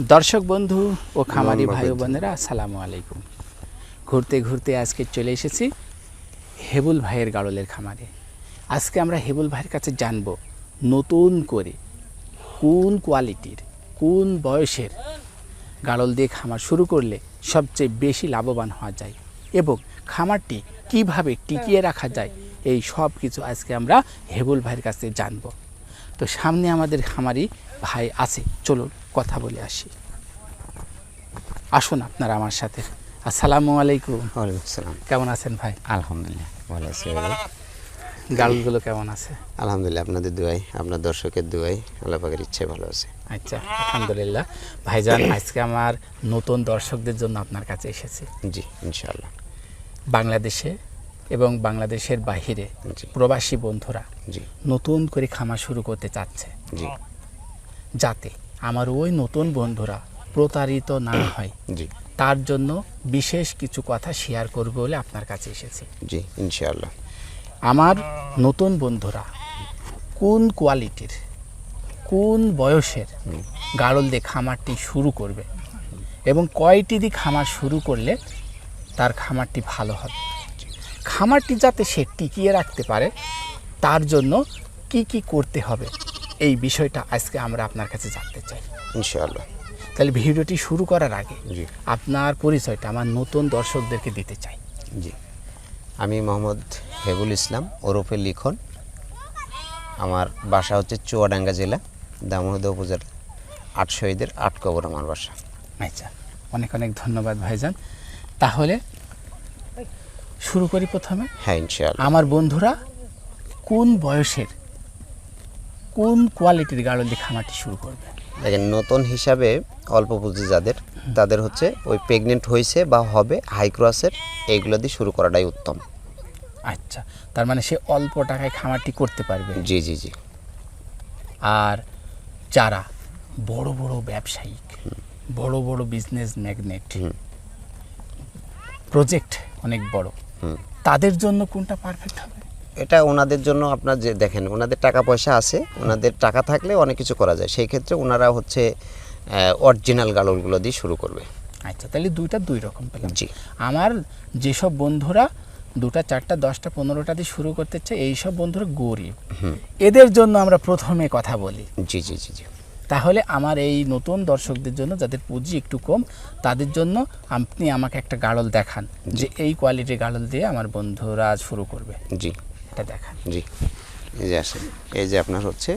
দর্শক বন্ধু ও খামারি ভাই বোনেরা আসসালামু আলাইকুম। ঘুরতে ঘুরতে আজকে চলে এসেছি হেবুল ভাইয়ের গাড়লের খামারে। আজকে আমরা হেবুল ভাইয়ের কাছে জানব নতুন করে কোন কোয়ালিটির কোন বয়সের গাড়ল দিয়ে খামার শুরু করলে সবচেয়ে বেশি লাভবান হওয়া যায় এবং খামারটি কীভাবে টিকিয়ে রাখা যায় এই সব কিছু আজকে আমরা হেবুল ভাইয়ের কাছে জানব। তো সামনে আমাদের খামারি ভাই আছে চলুন। কথা বলে আসি। আসুন আপনারা আমার সাথে। আসসালামু আলাইকুম। আসসালাম। কেমন আছেন ভাই? আলহামদুলিল্লাহ ভালো আছি ভাই। গাড়লগুলো কেমন আছে? আলহামদুলিল্লাহ আপনাদের দুয়াই আপনার দর্শকের দুয়াই আল্লাহ পাকের ইচ্ছে ভালো আছে। আচ্ছা আলহামদুলিল্লাহ। ভাইজান আজকে আমার নতুন দর্শকদের জন্য আপনার কাছে এসেছি। জি ইনশাআল্লাহ। বাংলাদেশে এবং বাংলাদেশের বাহিরে প্রবাসী বন্ধুরা জি। নতুন করে খামার শুরু করতে চাচ্ছে। জি। যাতে আমার ওই নতুন বন্ধুরা প্রতারিত না হয়। জি। তার জন্য বিশেষ কিছু কথা শেয়ার করবে বলে আপনার কাছে এসেছি। জি ইনশাআল্লাহ। আমার নতুন বন্ধুরা কোন কোয়ালিটির কোন বয়সের গাড়ল দিয়ে খামারটি শুরু করবে এবং কয়টি দিয়ে খামার শুরু করলে তার খামারটি ভালো হবে? খামারটি যাতে সে টিকিয়ে রাখতে পারে তার জন্য কি কি করতে হবে? এই বিষয়টা আজকে আমরা আপনার কাছে জানতে চাই। ইনশাআল্লাহ। তাহলে ভিডিওটি শুরু করার আগে জি। আপনার পরিচয়টা আমার নতুন দর্শকদেরকে দিতে চাই। জি। আমি মোহাম্মদ হেবুল ইসলাম ওরফে লিখন। আমার বাসা হচ্ছে চুয়াডাঙ্গা জেলা দামোহদা উপজেলা আট শহীদের আট কবর আমার বাসা। আচ্ছা অনেক অনেক ধন্যবাদ ভাইজান। তাহলে শুরু করি প্রথমে। হ্যাঁ ইনশাআল্লাহ। আমার বন্ধুরা কোন বয়সের কোন কোয়ালিটির গাড়ল দিয়ে খামারটি শুরু করবে? দেখেন নতুন হিসাবে অল্প পুঁজি যাদের তাদের হচ্ছে ওই প্রেগনেন্ট হয়েছে বা হবে হাইক্রসের এইগুলো দিয়ে শুরু করাটাই উত্তম। আচ্ছা তার মানে সে অল্প টাকায় খামারটি করতে পারবে? জি জি জি। আর যারা বড় বড় ব্যবসায়িক বড় বড় বিজনেস ম্যাগনেট প্রজেক্ট অনেক বড় তাদের জন্য কোনটা পারফেক্ট হবে? এটা ওনাদের জন্য আপনার যে দেখেন ওনাদের টাকা পয়সা আছে ওনাদের টাকা থাকলে অনেক কিছু করা যায়। সেই ক্ষেত্রে ওনারা হচ্ছে অরিজিনাল গালনগুলো দিয়ে শুরু করবে। আচ্ছা তাহলে দুইটা দুই রকম পেলাম। জি। আমার যেসব বন্ধুরা দুটা চারটা দশটা পনেরোটা দিয়ে শুরু করতে চায় এইসব বন্ধুরা গরিব। এদের জন্য আমরা প্রথমে কথা বলি। জি জি জি জি। তাহলে আমার এই নতুন দর্শকদের জন্য যাদের পুঁজি একটু কম তাদের জন্য আপনি আমাকে একটা গাড়ল দেখান যে এই কোয়ালিটির গাড়ল দিয়ে আমার বন্ধুরা শুরু করবে। জি। এটা দেখান জি এই যে আসেন এই যে আপনার হচ্ছে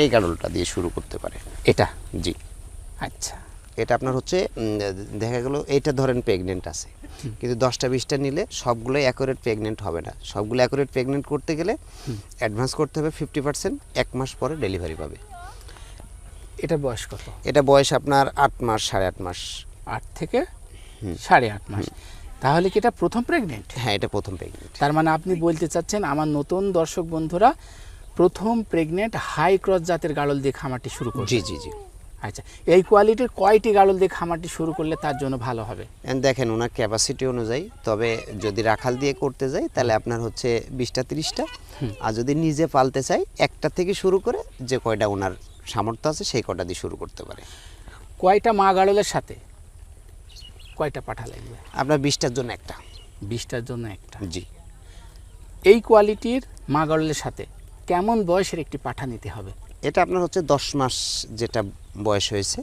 এই গাড়লটা দিয়ে শুরু করতে পারে। এটা? জি। আচ্ছা। এটা আপনার হচ্ছে দেখা গেল এইটা ধরেন প্রেগনেন্ট আছে। কিন্তু দশটা বিশটা নিলে সবগুলোই অ্যাকোরেট প্রেগনেন্ট হবে না। সবগুলো অ্যাকোরেট প্রেগনেন্ট করতে গেলে অ্যাডভান্স করতে হবে ফিফটি পার্সেন্ট এক মাস পরে ডেলিভারি পাবে। এটা বয়স কত? এটা বয়স আপনার আট মাস সাড়ে আট মাস। আট থেকে সাড়ে আট মাস। তাহলে কি এটা প্রথম প্রেগনেন্ট হ্যাঁ এটা প্রথম প্রেগনেন্ট তার মানে আপনি বলতে চাচ্ছেন আমার নতুন দর্শক বন্ধুরা প্রথম প্রেগনেন্ট হাই ক্রস জাতের গাড়ল দিয়ে খামারটি শুরু করবে। জি জি জি। আচ্ছা এই কোয়ালিটির কয়টি গাড়ল দিয়ে খামারটি শুরু করলে তার জন্য ভালো হবে? দেখেন ওনার ক্যাপাসিটি অনুযায়ী তবে যদি রাখাল দিয়ে করতে যাই তাহলে আপনার হচ্ছে বিশটা তিরিশটা। আর যদি নিজে পালতে চাই একটা থেকে শুরু করে যে কয়টা ওনার সামর্থ্য আছে সেই কটা দিয়ে শুরু করতে পারে। কয়টা মা গাড়লের সাথে? কয়টা পাঠা লাগবে? আপনার বিশটার জন্য একটা। বিশটার জন্য একটা? জি। এই কোয়ালিটির মা গাড়লের সাথে কেমন বয়সের একটি পাঠা নিতে হবে? এটা আপনার হচ্ছে দশ মাস যেটা বয়স হয়েছে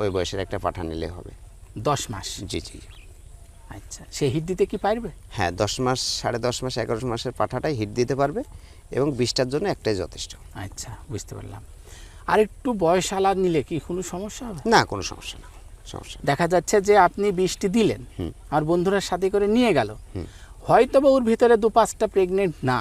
ওই বয়সের একটা পাঠা নিলে হবে। দশ মাস? জি জি। আচ্ছা সে হিট দিতে কি পারবে? হ্যাঁ দশ মাস সাড়ে দশ মাস এগারো মাসের পাঠাটাই হিট দিতে পারবে এবং বিশটার জন্য একটাই যথেষ্ট। আচ্ছা বুঝতে পারলাম। আর একটু বয়স আলাদ নিলে কি কোনো সমস্যা হবে? না কোনো সমস্যা না। দেখা যাচ্ছে যে আপনি বৃষ্টি দিলেন। আর বন্ধুরা সাথে করে নিয়ে গেল। হয়তো বা ওর ভিতরে দু পাঁচটা প্রেগনেন্ট না।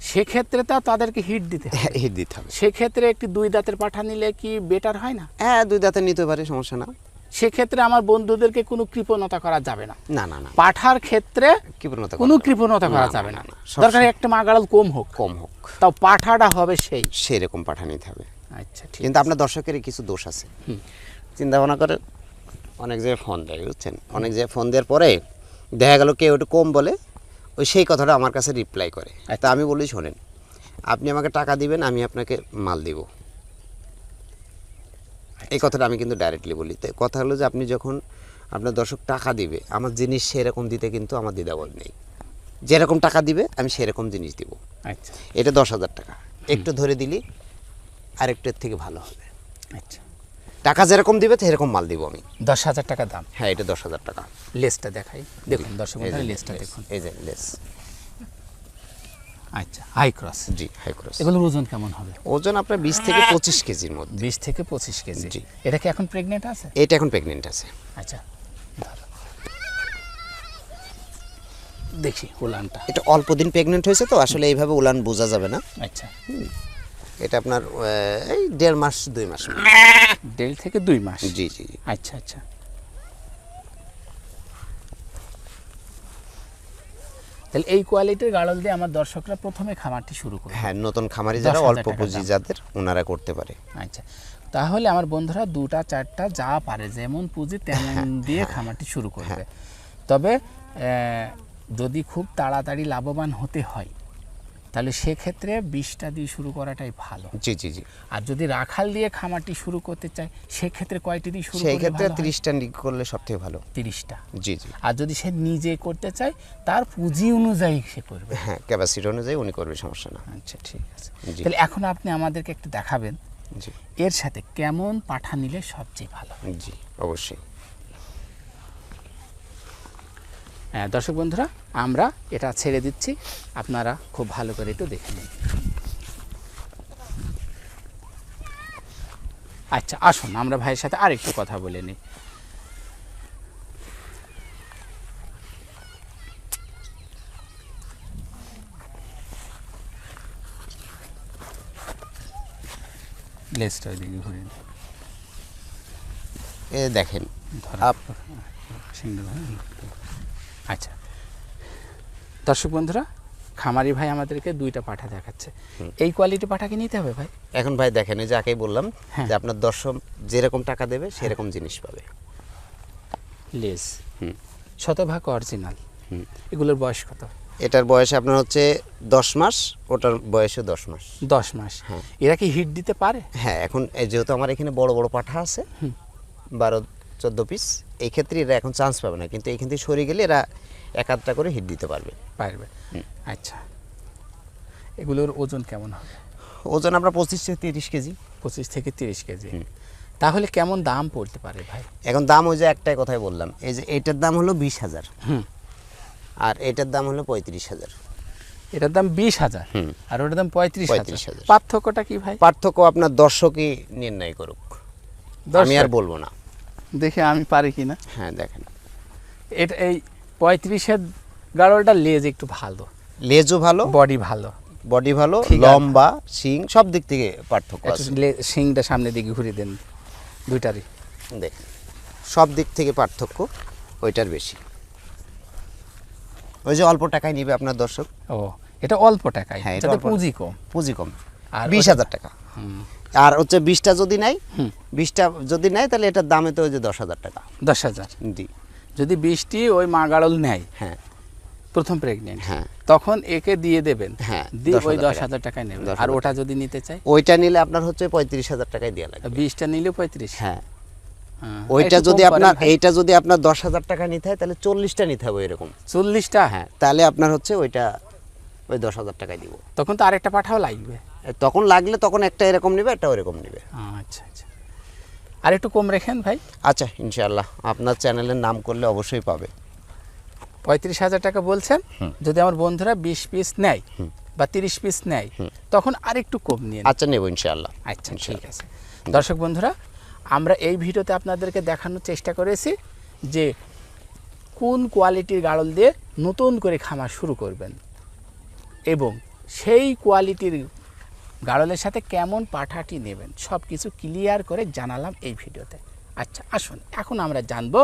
সেক্ষেত্রে তা তাদেরকে হিট দিতে হিট দিতে হবে। সেক্ষেত্রে একটি দুই দাঁতের পাঠা নিলে কি বেটার হয় না? হ্যাঁ দুই দাঁতে নিতে পারে সমস্যা না। সেক্ষেত্রে আমার বন্ধুদেরকে কোনো কৃপণতা করা যাবে না। না না না। পাঠার ক্ষেত্রে কৃপণতা কোনো কৃপণতা করা যাবে না, দরকার একটা মাগাড়াল কম হোক। কম হোক। তাও পাঠাটা হবে সেই। সেরকম পাঠা নিতে হবে। আচ্ছা ঠিক কিন্তু আপনার দর্শকের কিছু দোষ আছে। চিন্তা ভাবনা করে। অনেক জায়গায় ফোন দেয় বুঝছেন? অনেক জায়গায় ফোন দেওয়ার পরে দেখা গেল কেউ একটু কম বলে ওই সেই কথাটা আমার কাছে রিপ্লাই করে। তা আমি বলি শোনেন আপনি আমাকে টাকা দিবেন আমি আপনাকে মাল দিব। এই কথাটা আমি কিন্তু ডাইরেক্টলি বলি। তো কথা হলো যে আপনি যখন আপনার দর্শক টাকা দিবে আমার জিনিস সেরকম দিতে কিন্তু আমার দ্বিধাবোধ নেই। যেরকম টাকা দিবে আমি সেরকম জিনিস দিব। আচ্ছা। এটা দশ হাজার টাকা। একটু ধরে দিলি আরেকটার থেকে ভালো হবে। আচ্ছা। টাকা যেরকম দিবে সেরকম মাল দিব আমি। দশ হাজার টাকা দাম? হ্যাঁ এটা দশ হাজার টাকা। লেসটা দেখাই। দেখুন দর্শক লেসটা দেখুন। এই যে লেস। আচ্ছা হাই ক্রস জি হাই ক্রস এগুলোর ওজন কেমন হবে? ওজন আপনার বিশ থেকে পঁচিশ কেজির মধ্যে। বিশ থেকে পঁচিশ কেজি। জি। এটা কি এখন প্রেগনেন্ট আছে? এটা এখন প্রেগনেন্ট আছে। আচ্ছা দেখি উলানটা। এটা অল্প দিন প্রেগনেন্ট হয়েছে তো আসলে এইভাবে উলান বোঝা যাবে না। আচ্ছা। এটা আপনার এই দেড় মাস দুই মাস। দেড় থেকে দুই মাস? জি জি আচ্ছা আচ্ছা। তাহলে এই কোয়ালিটির গাড়ল দিয়ে আমার দর্শকরা প্রথমে খামারটি শুরু করবে হ্যাঁ নতুন খামারি যারা অল্প পুঁজি যাদের ওনারা করতে পারে। আচ্ছা। তাহলে আমার বন্ধুরা দুটা চারটা যা পারে যেমন পুঁজি তেমন দিয়ে খামারটি শুরু করবে। তবে যদি খুব তাড়াতাড়ি লাভবান হতে হয় তাহলে সেক্ষেত্রে বিষটা দিয়ে শুরু করাটাই ভালো। জি জি জি। আর যদি রাখাল দিয়ে খামারটি শুরু করতে চায় সেক্ষেত্রে কয়টি দিয়ে শুরু সেই ক্ষেত্রে তিরিশটা করলে সব থেকে ভালো। তিরিশটা। জি জি। আর যদি সে নিজে করতে চায় তার পুঁজি অনুযায়ী সে করবে। হ্যাঁ ক্যাপাসিটি অনুযায়ী উনি করবে সমস্যা না। আচ্ছা ঠিক আছে। তাহলে এখন আপনি আমাদেরকে একটু দেখাবেন। জি। এর সাথে কেমন পাঠা নিলে সবচেয়ে ভালো জি অবশ্যই হ্যাঁ দর্শক বন্ধুরা আমরা এটা ছেড়ে দিচ্ছি আপনারা খুব ভালো করে একটু দেখে নিন আচ্ছা আসুন আমরা ভাইয়ের সাথে আরেকটু কথা বলে নিই লেজটা ওইদিকে ঘুরে এ দেখেন। আপ। আচ্ছা। দর্শক বন্ধুরা খামারি ভাই আমাদেরকে দুইটা পাঠা দেখাচ্ছে। এই কোয়ালিটি পাঠা কি নিতে হবে ভাই? এখন ভাই দেখেন এই যাকেই বললাম হ্যাঁ। যে আপনার দর্শক যেরকম টাকা দেবে সেরকম জিনিস পাবে। লেস। হুম। শতভাগ অরিজিনাল হুম। এগুলোর বয়স কত? এটার বয়স আপনার হচ্ছে দশ মাস ওটার বয়সে দশ মাস। দশ মাস। হ্যাঁ। এরা কি হিট দিতে পারে? হ্যাঁ এখন যেহেতু আমার এখানে বড় বড় পাঠা আছে বারো চোদ্দ পিস এই ক্ষেত্রে এরা এখন চান্স পাবে না। কিন্তু এইখান থেকে সরে গেলে এরা এক আধটা করে হিট দিতে পারবে। পারবে। আচ্ছা। এগুলোর ওজন কেমন হবে? ওজন আমরা পঁচিশ থেকে তিরিশ কেজি। পঁচিশ থেকে তিরিশ কেজি। তাহলে কেমন দাম পড়তে পারে ভাই? এখন দাম ওই যে একটাই কথাই বললাম। এই যে এটার দাম হলো বিশ হাজার। হুম। আর এটার দাম হলো পঁয়ত্রিশ হাজার। এটার দাম বিশ হাজার। আর ওটার দাম পঁয়ত্রিশ পঁয়ত্রিশ হাজার। পার্থক্যটা কি ভাই? পার্থক্য আপনার দর্শকই নির্ণয় করুক। আমি আর বলব না। দেখে আমি পারি কি না হ্যাঁ দেখেন। এটা এই পঁয়ত্রিশের গাড়লটা লেজ একটু ভালো। লেজও ভালো। বডি ভালো। বডি ভালো লম্বা শিং সব দিক থেকে পার্থক্য আছে। লে- শিংটা সামনের দিকে ঘুরিয়ে দেন দুইটারই। দেখ সব দিক থেকে পার্থক্য ওইটার বেশি। ওই যে অল্প টাকায় নিবে আপনার দর্শক। ও এটা অল্প টাকায়? হ্যাঁ, এটা পুঁজি কম। পুঁজি কম। আর বিশ হাজার টাকা। হুম, আর হচ্ছে বিশটা যদি নেয়। বিশটা যদি নেয় তাহলে এটার দামে তো ওই যে দশ হাজার টাকা। দশ হাজার। জি। যদি বৃষ্টি ওই মা গাড়ল নেয় হ্যাঁ। প্রথম প্রেগনেন্ট হ্যাঁ। তখন একে দিয়ে দেবেন। হ্যাঁ, দিয়ে ওই দশ হাজার টাকায় নেবেন। আর ওটা যদি নিতে চাই ওইটা নিলে আপনার হচ্ছে পঁয়ত্রিশ হাজার টাকায় দেওয়া লাগবে। বিশটা নিলে পঁয়ত্রিশ। হ্যাঁ। হ্যাঁ, ওইটা যদি আপনার এইটা যদি আপনার দশ হাজার টাকা নিতে হয় তাহলে চল্লিশটা নিতে হবে এরকম। চল্লিশটা? হ্যাঁ তাহলে আপনার হচ্ছে ওইটা ওই দশ হাজার টাকায় দিব। তখন তো আরেকটা পাঠাও লাগবে। তখন লাগলে তখন একটা এরকম নেবে একটা ওরকম নিবে। আচ্ছা আচ্ছা। আর একটু কম রেখেন ভাই। আচ্ছা ইনশাআল্লাহ। আপনার চ্যানেলের নাম করলে অবশ্যই পাবে। পঁয়ত্রিশ হাজার টাকা বলছেন যদি আমার বন্ধুরা বিশ পিস নেয় বা তিরিশ পিস নেয় তখন আরেকটু কম নিয়ে আচ্ছা নেব ইনশাআল্লাহ। আচ্ছা ঠিক আছে। দর্শক বন্ধুরা আমরা এই ভিডিওতে আপনাদেরকে দেখানোর চেষ্টা করেছি যে কোন কোয়ালিটির গাড়ল দিয়ে নতুন করে খামার শুরু করবেন। এবং সেই কোয়ালিটির গাড়লের সাথে কেমন পাঠাটি নেবেন সব কিছু ক্লিয়ার করে জানালাম এই ভিডিওতে। আচ্ছা আসুন এখন আমরা জানব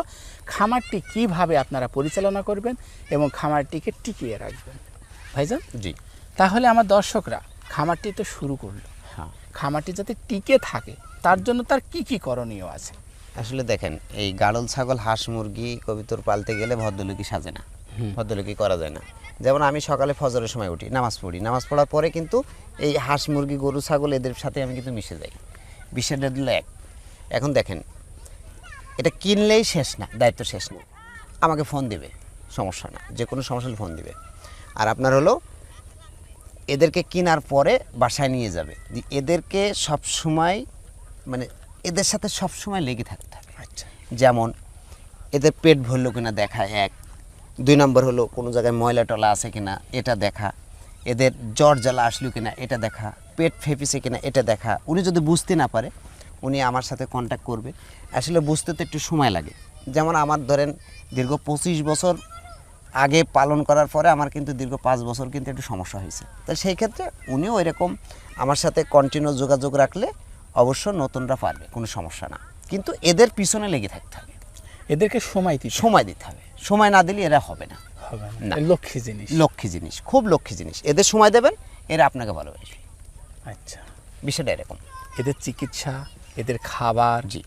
খামারটি কীভাবে আপনারা পরিচালনা করবেন এবং খামারটিকে টিকিয়ে রাখবেন। ভাইজান? জি। তাহলে আমার দর্শকরা খামারটি তো শুরু করল। হ্যাঁ। খামারটি যাতে টিকে থাকে তার জন্য তার কি কি করণীয় আছে? আসলে দেখেন এই গাড়ল ছাগল হাঁস মুরগি কবিতর পালতে গেলে ভদ্রলোকই সাজে না। ভদ্রলোকই করা যায় না। যেমন আমি সকালে ফজরের সময় উঠি নামাজ পড়ি। নামাজ পড়ার পরে কিন্তু এই হাঁস মুরগি গরু ছাগল এদের সাথে আমি কিন্তু মিশে যাই। বিষয়টা দিল এক। এখন দেখেন এটা কিনলেই শেষ না দায়িত্ব শেষ না। আমাকে ফোন দিবে সমস্যা না যে কোনো সমস্যা ফোন দিবে। আর আপনার হলো এদেরকে কেনার পরে বাসায় নিয়ে যাবে। এদেরকে সব সময় মানে এদের সাথে সব সময় লেগে থাকতে হবে। আচ্ছা। যেমন এদের পেট ভরলো কিনা দেখা এক দুই নম্বর হলো কোনো জায়গায় ময়লা টলা আছে কিনা এটা দেখা। এদের জ্বর জ্বালা আসলো কিনা এটা দেখা। পেট ফেপিছে কিনা এটা দেখা। উনি যদি বুঝতে না পারে উনি আমার সাথে কন্ট্যাক্ট করবে। আসলে বুঝতে তো একটু সময় লাগে। যেমন আমার ধরেন দীর্ঘ পঁচিশ বছর আগে পালন করার পরে আমার কিন্তু দীর্ঘ পাঁচ বছর কিন্তু একটু সমস্যা হয়েছে। তো সেই ক্ষেত্রে উনিও এরকম আমার সাথে কন্টিনিউ যোগাযোগ রাখলে অবশ্য নতুনরা পারবে কোনো সমস্যা না। কিন্তু এদের পিছনে লেগে থাকতে হবে। এদেরকে সময় দিতে সময় দিতে হবে। সময় না দিলে এরা হবে না। হবে লক্ষ্মী জিনিস। লক্ষ্মী জিনিস খুব লক্ষ্মী জিনিস। এদের সময় দেবেন এরা আপনাকে ভালোবাসবে। আচ্ছা। বিষয়টা এরকম। এদের চিকিৎসা এদের খাবার জি।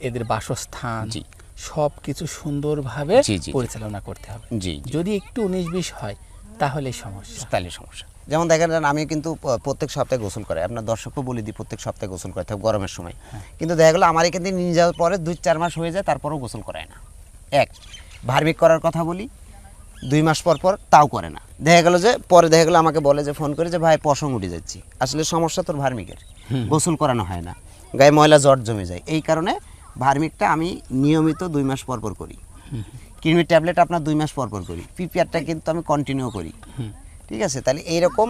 এদের বাসস্থান জি। সব কিছু সুন্দরভাবে। পরিচালনা করতে হবে। জি যদি একটু উনিশ বিশ হয় তাহলে সমস্যা। তাহলে সমস্যা। যেমন দেখেন যান, আমি কিন্তু প্রত্যেক সপ্তাহে গোসল করে আপনার দর্শকও বলে দিই প্রত্যেক সপ্তাহে গোসল করে থাকে গরমের সময়। কিন্তু দেখা গেলো আমার এখান থেকে নিয়ে যাওয়ার পরে দুই চার মাস হয়ে যায় তারপরেও গোসল করায় না। এক ভার্মিক করার কথা বলি দুই মাস পর পর তাও করে না। দেখা গেলো যে পরে দেখা গেলো আমাকে বলে যে ফোন করে যে ভাই পশম উঠে যাচ্ছি। আসলে সমস্যা তোর ভার্মিকের। গোসল করানো হয় না। গায়ে ময়লা জট জমে যায়। এই কারণে ভার্মিকটা আমি নিয়মিত দুই মাস পর পর করি। কৃমির ট্যাবলেট আপনার দুই মাস পর পর করি। পিপিআরটা কিন্তু আমি কন্টিনিউ করি। ঠিক আছে? তাহলে এইরকম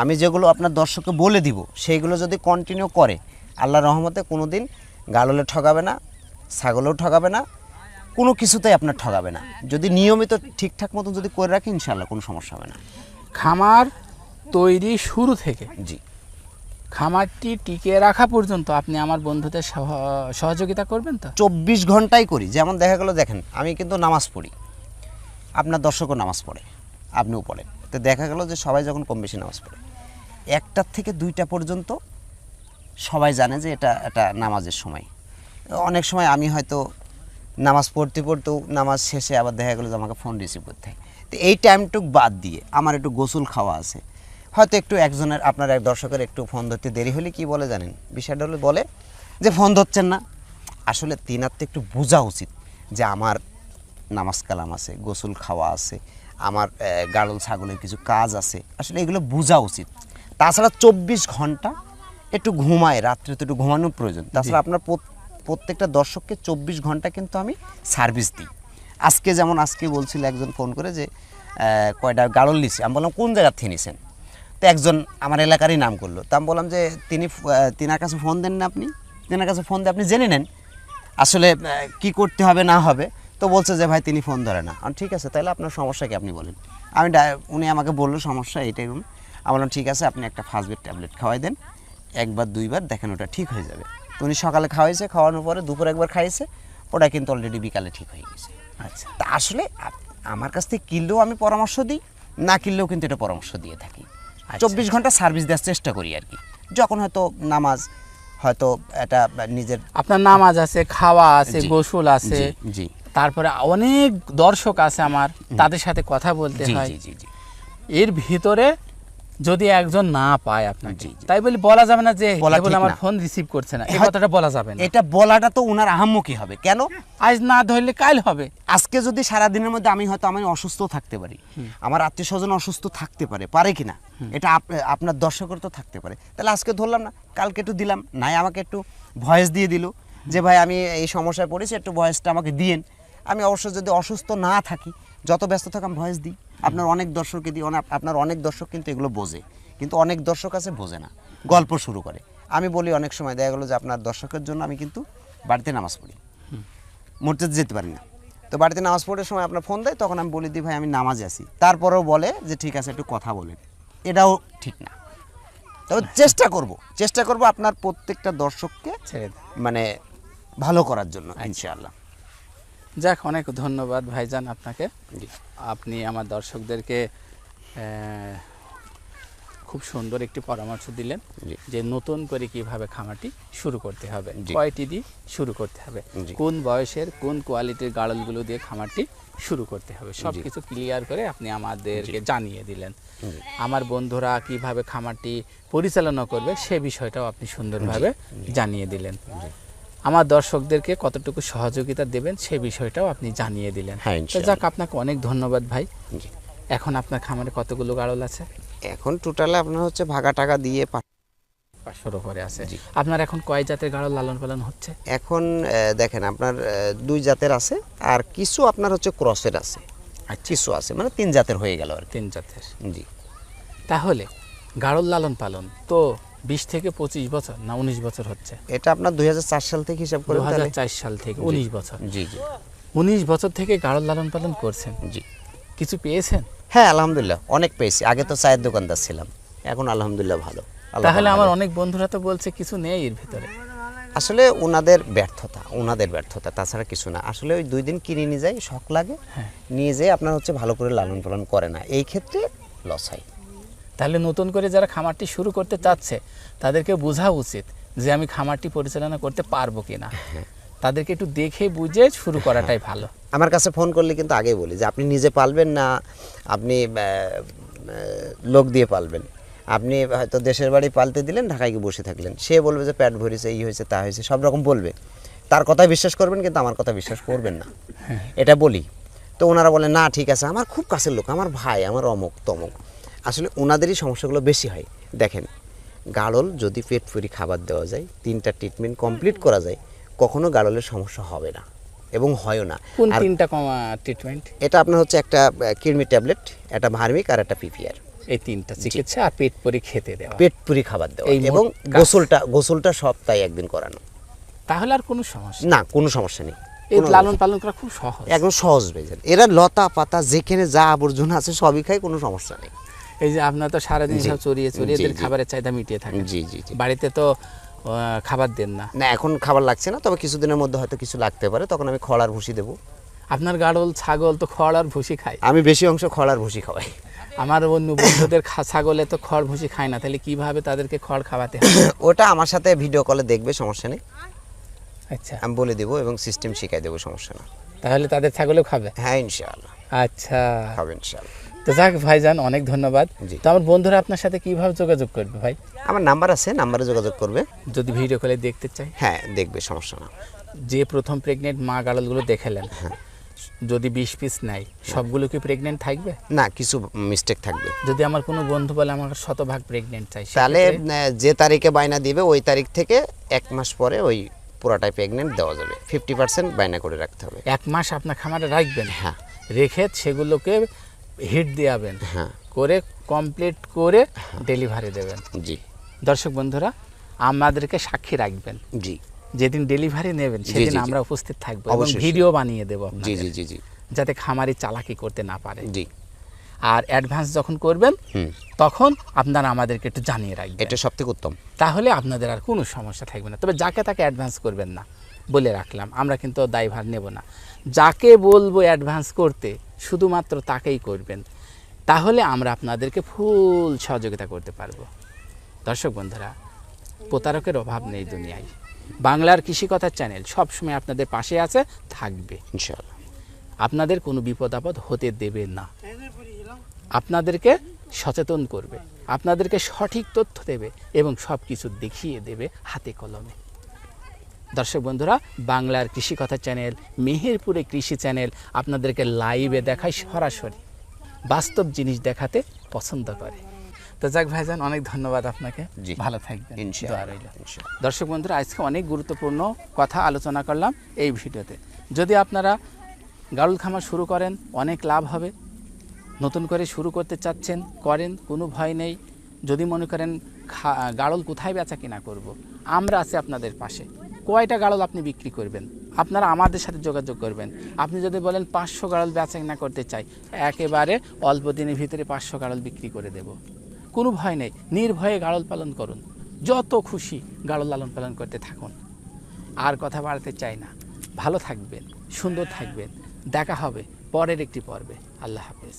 আমি যেগুলো আপনার দর্শককে বলে দিব সেইগুলো যদি কন্টিনিউ করে আল্লাহ রহমতে কোনো দিন গাললে ঠকাবে না ছাগলেও ঠকাবে না কোনো কিছুতেই আপনার ঠগাবে না। যদি নিয়মিত ঠিকঠাক মতো যদি করে রাখি ইনশাল্লাহ কোনো সমস্যা হবে না। খামার তৈরি শুরু থেকে জি। খামারটি টিকে রাখা পর্যন্ত আপনি আমার বন্ধুদের সহ- সহযোগিতা করবেন তো? চব্বিশ ঘন্টাই করি। যেমন দেখা গেলো দেখেন আমি কিন্তু নামাজ পড়ি। আপনার দর্শকও নামাজ পড়ে আপনিও পড়েন। তো দেখা গেল যে সবাই যখন কম বেশি নামাজ পড়ে একটার থেকে দুইটা পর্যন্ত সবাই জানে যে এটা এটা নামাজের সময়। অনেক সময় আমি হয়তো নামাজ পড়তে পড়তেও নামাজ শেষে আবার দেখা গেলো যে আমাকে ফোন রিসিভ করতে হয়। তো এই টাইমটুক বাদ দিয়ে আমার একটু গোসল খাওয়া আছে। হয়তো একটু একজনের আপনার এক দর্শকের একটু ফোন ধরতে দেরি হলে কি বলে জানেন? বিষয়টা হলে বলে যে ফোন ধরছেন না। আসলে তিনার তো একটু বোঝা উচিত যে আমার নামাজ কালাম আছে গোসল খাওয়া আছে আমার গাড়ল ছাগলের কিছু কাজ আছে। আসলে এগুলো বোঝা উচিত। তাছাড়া চব্বিশ ঘণ্টা একটু ঘুমায় রাত্রে তো একটু ঘুমানোর প্রয়োজন। তাছাড়া আপনার প্রত্যেকটা দর্শককে চব্বিশ ঘণ্টা কিন্তু আমি সার্ভিস দিই। আজকে যেমন আজকে বলছিল একজন ফোন করে যে কয়টা গাড়ল নিছে? আমি বললাম, কোন জায়গার থেকে নিছেন? তো একজন আমার এলাকারই নাম করল। তা আমি বললাম যে, তিনি তিনার কাছে ফোন দেন না আপনি? তিনার কাছে ফোন দিয়ে আপনি জেনে নেন। আসলে কি করতে হবে, না হবে? তো বলছে যে, ভাই, তিনি ফোন ধরে না। ঠিক আছে, তাহলে আপনার সমস্যা কি? আপনি বলেন। আমি উনি আমাকে বলল, সমস্যা এইটাই আমি বললাম, ঠিক আছে, আপনি একটা ফার্স্ট বেড ট্যাবলেট খাওয়াই দেন। একবার, দুইবার, দেখেন ওটা ঠিক হয়ে যাবে। উনি সকালে খাওয়াইছে খাওয়ানোর পরে দুপুর একবার খাইছে ওটা কিন্তু অলরেডি বিকালে ঠিক হয়ে গেছে। আচ্ছা। তা আসলে আমার কাছ থেকে কিনলেও আমি পরামর্শ দিই না কিনলেও কিন্তু এটা পরামর্শ দিয়ে থাকি। চব্বিশ ঘণ্টা সার্ভিস দেওয়ার চেষ্টা করি আর কি। যখন হয়তো নামাজ হয়তো এটা নিজের আপনার নামাজ আছে খাওয়া আছে গোসল আছে। জি, তারপরে অনেক দর্শক আছে আমার তাদের সাথে কথা বলতে হয়। জি জি জি। এর ভিতরে যদি একজন না পায় আপনাকে। তাই বলি বলা যাবে না যে কেবল আমার ফোন রিসিভ করছে না। এই কথাটা বলা যাবে না। এটা বলাটা তো ওনার আহাম্মকি হবে? কেন? আজ না ধরলে কাল হবে। আজকে যদি সারা দিনের মধ্যে আমি হয়তো আমি অসুস্থ থাকতে পারি আমার আত্মীয় স্বজন অসুস্থ থাকতে পারে পারে কি না এটা আপনার দর্শকের তো থাকতে পারে। তাহলে আজকে ধরলাম না কালকে একটু দিলাম নাই আমাকে একটু ভয়েস দিয়ে দিল যে ভাই আমি এই সমস্যায় পড়েছি একটু ভয়েসটা আমাকে দিয়েন। আমি অবশ্য যদি অসুস্থ না থাকি যত ব্যস্ত থাকি আমি ভয়েস দিই। আপনার অনেক দর্শককে দিই অনেক আপনার অনেক দর্শক কিন্তু এগুলো বোঝে কিন্তু অনেক দর্শক আছে বোঝে না। গল্প শুরু করে। আমি বলি অনেক সময় দেখা গেলো যে আপনার দর্শকের জন্য আমি কিন্তু বাড়িতে নামাজ পড়ি। মসজিদ যেতে পারি না। তো বাড়িতে নামাজ পড়ার সময় আপনার ফোন দেয় তখন আমি বলি দিই ভাই আমি নামাজে আছি। তারপরেও বলে যে ঠিক আছে একটু কথা বলেন। এটাও ঠিক না। তবে চেষ্টা করব চেষ্টা করব আপনার প্রত্যেকটা দর্শককে ছেড়ে মানে ভালো করার জন্য ইনশাআল্লাহ। যাক অনেক ধন্যবাদ ভাইজান আপনাকে। আপনি আমার দর্শকদেরকে খুব সুন্দর একটি পরামর্শ দিলেন যে নতুন করে কীভাবে খামারটি শুরু করতে হবে কয়টি দিয়ে শুরু করতে হবে কোন বয়সের কোন কোয়ালিটির গাড়লগুলো দিয়ে খামারটি শুরু করতে হবে সব কিছু ক্লিয়ার করে আপনি আমাদেরকে জানিয়ে দিলেন। আমার বন্ধুরা কীভাবে খামারটি পরিচালনা করবে সে বিষয়টাও আপনি সুন্দরভাবে জানিয়ে দিলেন। আমার দর্শকদেরকে কতটুকু সহযোগিতা দেবেন সে বিষয়টাও আপনি জানিয়ে দিলেন। হ্যাঁ, যাক আপনাকে অনেক ধন্যবাদ ভাই। এখন আপনার খামারে কতগুলো গাড়ল আছে? এখন টোটালে আপনার হচ্ছে ভাগা টাকা দিয়ে পাঁচশোর উপরে আছে। আপনার এখন কয় জাতের গাড়ল লালন পালন হচ্ছে? এখন দেখেন আপনার দুই জাতের আছে আর কিছু আপনার হচ্ছে ক্রসের আছে। আর কিছু আছে মানে তিন জাতের হয়ে গেল আর তিন জাতের। জি। তাহলে গাড়ল লালন পালন তো বিশ থেকে পঁচিশ বছর না উনিশ বছর হচ্ছে। এটা আপনার দুই সাল থেকে হিসাব করে দু হাজার চার সাল থেকে উনিশ বছর। জি জি। উনিশ বছর থেকে গাড়ল লালন পালন করছেন? জি। কিছু পেয়েছেন? হ্যাঁ আলহামদুলিল্লাহ অনেক পেয়েছি। আগে তো চায়ের দোকানদার ছিলাম এখন আলহামদুলিল্লাহ ভালো। তাহলে আমার অনেক বন্ধুরা তো বলছে কিছু নেই এর ভিতরে। আসলে ওনাদের ব্যর্থতা ওনাদের ব্যর্থতা তাছাড়া কিছু না। আসলে ওই দুই দিন কিনে নিয়ে যায় শখ লাগে হ্যাঁ। নিয়ে যেয়ে আপনার হচ্ছে ভালো করে লালন পালন করে না। এই ক্ষেত্রে লস হয়। তাহলে নতুন করে যারা খামারটি শুরু করতে চাচ্ছে তাদেরকে বোঝা উচিত যে আমি খামারটি পরিচালনা করতে পারব কিনা। হ্যাঁ। তাদেরকে একটু দেখে বুঝে শুরু করাটাই ভালো। আমার কাছে ফোন করলে কিন্তু আগেই বলি যে আপনি নিজে পালবেন না আপনি লোক দিয়ে পালবেন। আপনি হয়তো দেশের বাড়ি পালতে দিলেন ঢাকায় গিয়ে বসে থাকলেন। সে বলবে যে প্যাট ভরিছে এই হয়েছে তা হয়েছে সব রকম বলবে। তার কথা বিশ্বাস করবেন কিন্তু আমার কথা বিশ্বাস করবেন না। এটা বলি। তো ওনারা বলে না ঠিক আছে আমার খুব কাছের লোক আমার ভাই আমার অমুক তমুক। আসলে ওনাদেরই সমস্যাগুলো বেশি হয়। দেখেন গাড়ল যদি পেট ফুরি খাবার দেওয়া যায় তিনটা ট্রিটমেন্ট কমপ্লিট করা যায় কখনো গাড়লের সমস্যা হবে না এবং হয়ও না। কোন তিনটা কমা ট্রিটমেন্ট এটা আপনার হচ্ছে একটা কিডনি ট্যাবলেট একটা ভার্মিক আর একটা পিপিআর। এই তিনটা চিকিৎসা আর পেট পরি খেতে দেওয়া। পেট পুরি খাবার দেওয়া এবং গোসলটা গোসলটা সপ্তাহে একদিন করানো। তাহলে আর কোনো সমস্যা না কোনো সমস্যা নেই। এই লালন পালন করা খুব সহজ। একদম সহজ বেজেন এরা লতা পাতা যেখানে যা আবর্জনা আছে সবই খায় কোনো সমস্যা নেই। এই যে আপনার তো সারাদিন সব চড়িয়ে চড়িয়ে এদের খাবারের চাহিদা মিটিয়ে থাকে জি জি জি। বাড়িতে তো খাবার দেন না। না এখন খাবার লাগছে না তবে কিছুদিনের মধ্যে হয়তো কিছু লাগতে পারে তখন আমি খড়ার ভুসি দেবো। আপনার গাড়ল ছাগল তো খড় আর ভুসি খায়। আমি বেশি অংশ খড়ার ভুসি খাওয়াই। আমার অন্য বন্ধুদের ছাগলে তো খড় ভুসি খায় না তাহলে কীভাবে তাদেরকে খড় খাওয়াতে হয়? ওটা আমার সাথে ভিডিও কলে দেখবে সমস্যা নেই। আচ্ছা। আমি বলে দেবো এবং সিস্টেম শিখাই দেবো সমস্যা না। তাহলে তাদের ছাগলেও খাবে? হ্যাঁ ইনশাআল্লাহ। আচ্ছা। খাবে ইনশাআল্লাহ। তো যাক ভাইজান অনেক ধন্যবাদ। তো আমার বন্ধুরা আপনার সাথে কীভাবে যোগাযোগ করবে ভাই? আমার নাম্বার আছে নাম্বারে যোগাযোগ করবে। যদি ভিডিও কলে দেখতে চাই। হ্যাঁ দেখবে সমস্যা না। যে প্রথম প্রেগনেন্ট মা গাড়লগুলো দেখালেন হ্যাঁ। যদি বিশ পিস নাই সবগুলো কি প্রেগনেন্ট থাকবে? না কিছু মিস্টেক থাকবে। যদি আমার কোনো বন্ধু বলে আমার শতভাগ প্রেগনেন্ট চাই তাহলে যে তারিখে বায়না দিবে ওই তারিখ থেকে এক মাস পরে ওই পুরাটাই প্রেগনেন্ট দেওয়া যাবে। ফিফটি পার্সেন্ট বায়না করে রাখতে হবে। এক মাস আপনার খামারে রাখবেন? হ্যাঁ। রেখে সেগুলোকে হিট দিয়াবেন। হ্যাঁ। করে কমপ্লিট করে ডেলিভারি দেবেন। জি। দর্শক বন্ধুরা আমাদেরকে সাক্ষী রাখবেন। জি। যেদিন ডেলিভারি নেবেন সেদিন আমরা উপস্থিত থাকব এবং ভিডিও বানিয়ে দেবো জি জি জি জি। যাতে খামারি চালাকি করতে না পারে। জি। আর অ্যাডভান্স যখন করবেন তখন আপনারা আমাদেরকে একটু জানিয়ে রাখবেন। এটা সব থেকে উত্তম। তাহলে আপনাদের আর কোনো সমস্যা থাকবে না। তবে যাকে তাকে অ্যাডভান্স করবেন না বলে রাখলাম। আমরা কিন্তু দায়ভার নেব না। যাকে বলব অ্যাডভান্স করতে শুধুমাত্র তাকেই করবেন। তাহলে আমরা আপনাদেরকে ফুল সহযোগিতা করতে পারব। দর্শক বন্ধুরা প্রতারকের অভাব নেই দুনিয়ায়। বাংলার কৃষিকথার চ্যানেল সবসময় আপনাদের পাশে আছে থাকবে। ইনশাআল্লাহ। আপনাদের কোনো বিপদ আপদ হতে দেবে না। আপনাদেরকে সচেতন করবে আপনাদেরকে সঠিক তথ্য দেবে এবং সব কিছু দেখিয়ে দেবে হাতে কলমে। দর্শক বন্ধুরা বাংলার কৃষি কথা চ্যানেল মেহেরপুরে কৃষি চ্যানেল আপনাদেরকে লাইভে দেখায় সরাসরি। বাস্তব জিনিস দেখাতে পছন্দ করে। তো যাক ভাইজান অনেক ধন্যবাদ আপনাকে। ভালো থাকবেন। দর্শক বন্ধুরা আজকে অনেক গুরুত্বপূর্ণ কথা আলোচনা করলাম এই ভিডিওতে। যদি আপনারা গাড়ুল খামার শুরু করেন অনেক লাভ হবে। নতুন করে শুরু করতে চাচ্ছেন করেন কোনো ভয় নেই। যদি মনে করেন খা- গাড়ল কোথায় বেচা কিনা করব। আমরা আছি আপনাদের পাশে। কয়টা গাড়ল আপনি বিক্রি করবেন? আপনারা আমাদের সাথে যোগাযোগ করবেন। আপনি যদি বলেন পাঁচশো গাড়ল কিনা করতে চাই, একেবারে অল্প দিনের ভিতরে পাঁচশো গাড়ল বিক্রি করে দেব। কোনো ভয় নেই, নির্ভয়ে গাড়ল পালন করুন। যত খুশি গাড়ল লালন পালন করতে থাকুন। আর কথা বাড়াতে চাই না। ভালো থাকবেন, সুন্দর থাকবেন। দেখা হবে পরের একটি পর্বে। আল্লাহ হাফেজ।